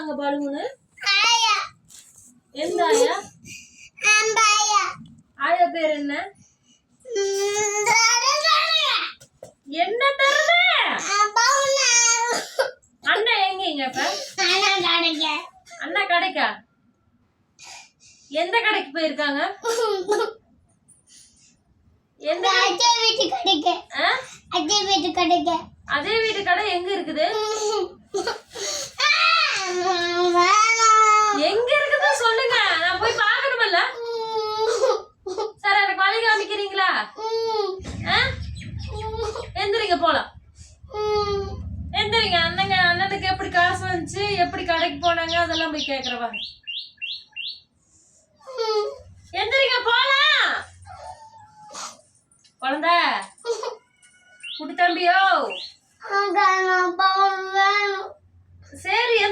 கொடுத்தாங்க பலூனு எந்த ஆயா? ஆயா பேர் என்ன? என்ன தருண அண்ணன் எங்கீங்க இப்ப அண்ணா கடைக்கா. எந்த கடைக்கு போயிருக்காங்க? எந்த ஆ? அதே வீட்டு கடை எங்க இருக்குது? போலாம் எந்திரிங்க அண்ணங்க அண்ணனுக்கு எப்படி காசு வந்துச்சு எப்படி கடைக்கு போனாங்க அதெல்லாம் போய் கேக்குறவா எந்திரிங்க போலாம். குழந்தை குட்டி தம்பியோ.